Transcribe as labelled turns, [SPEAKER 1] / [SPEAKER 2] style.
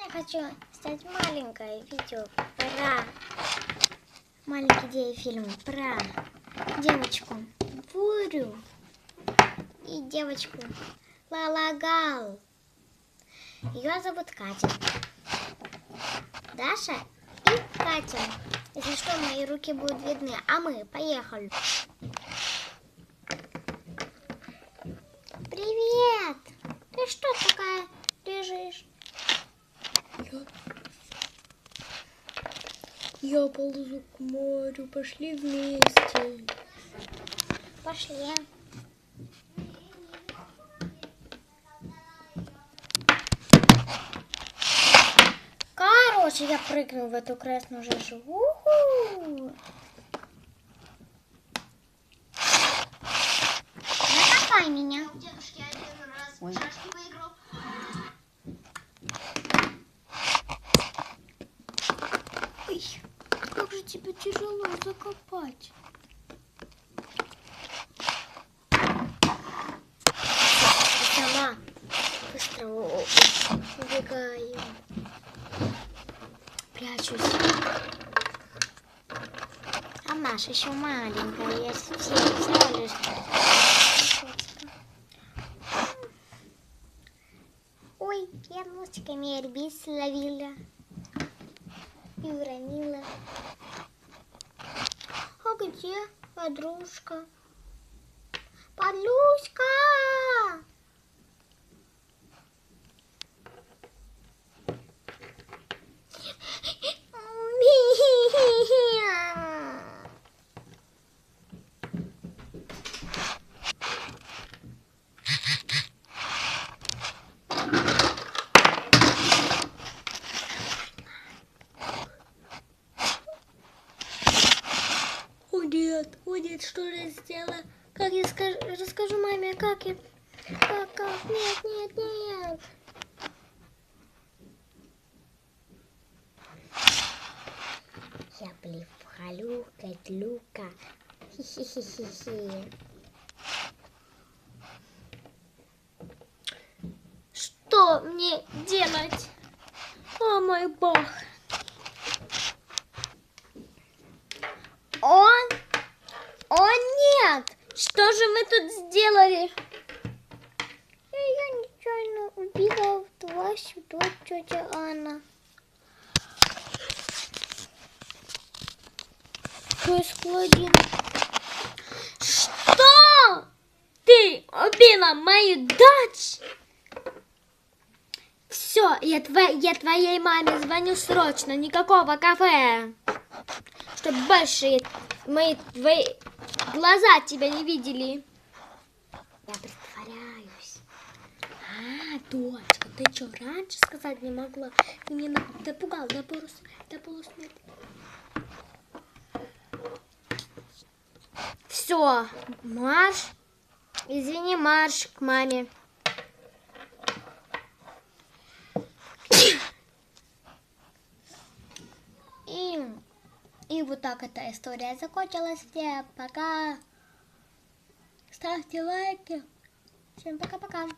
[SPEAKER 1] Я хочу снять маленькое видео про маленький гей-фильм про девочку Бурю и девочку Лалагал. Ее зовут Катя. Даша и Катя. Если что, мои руки будут видны. А мы поехали. Привет! Ты что такая лежишь?
[SPEAKER 2] Я... Я ползу к морю, пошли вместе.
[SPEAKER 1] Пошли. Короче, я прыгну в эту красную жижу. Уху! Накопай меня.
[SPEAKER 3] Дедушки
[SPEAKER 2] Ой, как же тебе тяжело закопать.
[SPEAKER 1] Сама быстро убегаю. Прячусь. А Маша еще маленькая, я все, всего. Ой, я носиками ребис словила и уронила. А где подружка? Подлюська!
[SPEAKER 2] О, нет, что я сделала?
[SPEAKER 1] Как я скажу, расскажу маме, как я... Как, как? Нет, нет, нет. Я блефалю, гадлюка. Хи-хи-хи-хи.
[SPEAKER 2] Что мне делать? О, мой бог. Он? О, нет! Что же вы тут сделали?
[SPEAKER 1] Я, я нечаянно убила в Васю, дочь тетя Анна.
[SPEAKER 2] Холодильник. Что? Ты убила мою дочь? Все, я, тво- я твоей маме звоню срочно, никакого кафе. Чтобы больше мои твои глаза тебя не видели.
[SPEAKER 1] Я притворяюсь.
[SPEAKER 2] А, дочка, ты что, раньше сказать не могла? Ты меня напугал до, полус... до полусмерти. Все, марш. Извини, марш к маме.
[SPEAKER 1] И, и вот так эта история закончилась. Всем пока.
[SPEAKER 2] Ставьте лайки.
[SPEAKER 1] Всем пока-пока.